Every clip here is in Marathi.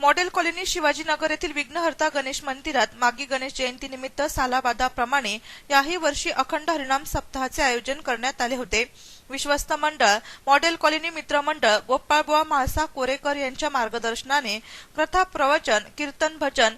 मॉडेल कॉलनी शिवाजीनगर येथील विघ्नहर्ता गणेश मंदिरात मागी गणेश जयंतीनिमित्त सालाबादाप्रमाणे याही वर्षी अखंड हरिणाम सप्ताहाचे आयोजन करण्यात आले होते. विश्वस्त मंडळ मॉडेल कॉलनी मित्रमंडळ गोपाळबुवा म्हाळसा कोरेकर यांच्या मार्गदर्शनाने कथा प्रवचन कीर्तन भजन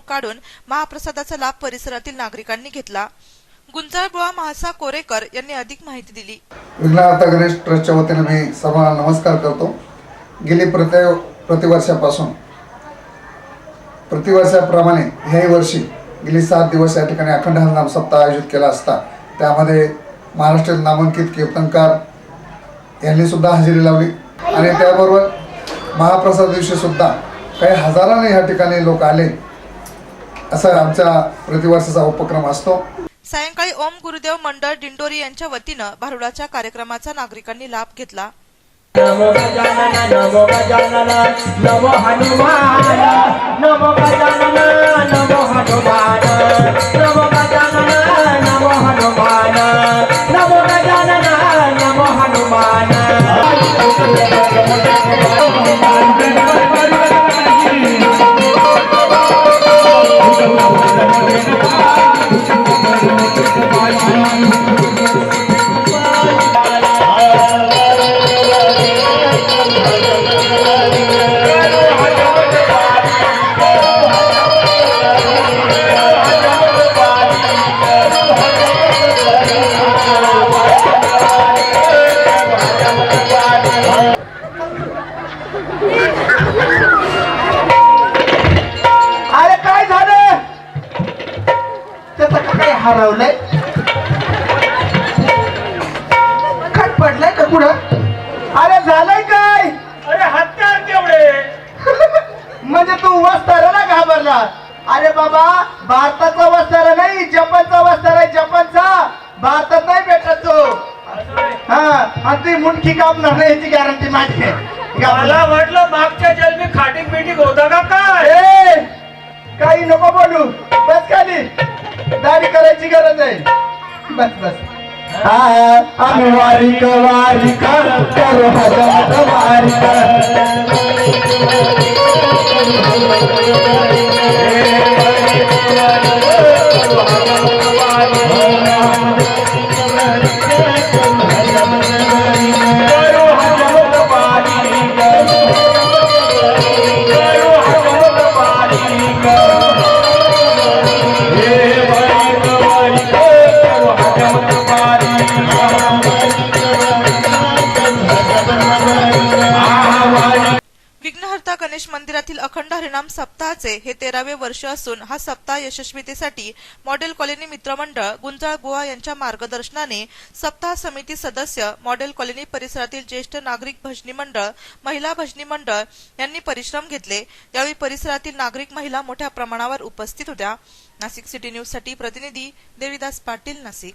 काढून महाप्रसादाचा लाभ परिसरातील नागरिकांनी घेतला. गुंजाळबुवा महासा कोरेकर यांनी अधिक माहिती दिली. विघ्नहर्ता गणेश ट्रस्टच्या वतीने मी सर्वांना नमस्कार करतो. गेली प्रति प्रतिवर्षापासून प्रतिवर्षाप्रमाणे ह्याही वर्षी गेली सात दिवस या ठिकाणी अखंड हरिनाम सप्ताह आयोजित केला असता त्यामध्ये महाराष्ट्रातील नामांकित कीर्तनकार यांनी सुद्धा हजेरी लावली. आणि त्याबरोबर महाप्रसाद दिवशी सुद्धा काही हजाराने ह्या ठिकाणी लोक आले. असा आमचा प्रतिवर्षाचा उपक्रम असतो. सायंकाळी ओम गुरुदेव मंडळ दिंडोरी यांच्या वतीनं भारुडाच्या कार्यक्रमाचा नागरिकांनी लाभ घेतला. नमो गजानन नमो गजानन नमो हनुमान नमो गजानन नमो हनुमान नमो गजानन नमो हनुमान नमो गजानन नमो हनुमान। हरवलंय. खट पडलंय का कुठं? अरे झालंय काय? अरे हत्यार केवढे? म्हणजे तू वस्ताराला घाबरला. अरे बाबा भारताचा वस्तारा नाही जपानचा वस्तारा आहे जपानचा. भारतात नाही भेटत तो. हा आणि ती मुंडकी कापणार नाही याची गॅरंटी माझी आहे. मला. वाटलं मागच्या जन्मी खाटीक बिटिक होता का काय? काही नको बोलू. बस खाली. दाढी करायची गरज आहे. बस बस. हा, आम्ही वारीक वारीक करू. हजमत वारीक विघ्नहर्ता गणेश मंदिरातील अखंड हरिनाम सप्ताहाचे हे तेरावे वर्ष असून हा सप्ताह यशस्वीतेसाठी मॉडेल कॉलनी मित्रमंडळ गुंजाळ गोवा यांच्या मार्गदर्शनाने सप्ताह समिती सदस्य मॉडेल कॉलनी परिसरातील ज्येष्ठ नागरिक भजनी मंडळ महिला भजनी मंडळ यांनी परिश्रम घेतले. यावेळी परिसरातील नागरिक महिला मोठ्या प्रमाणावर उपस्थित होत्या. नाशिक सिटी न्यूजसाठी प्रतिनिधी देविदास पाटील नाशिक.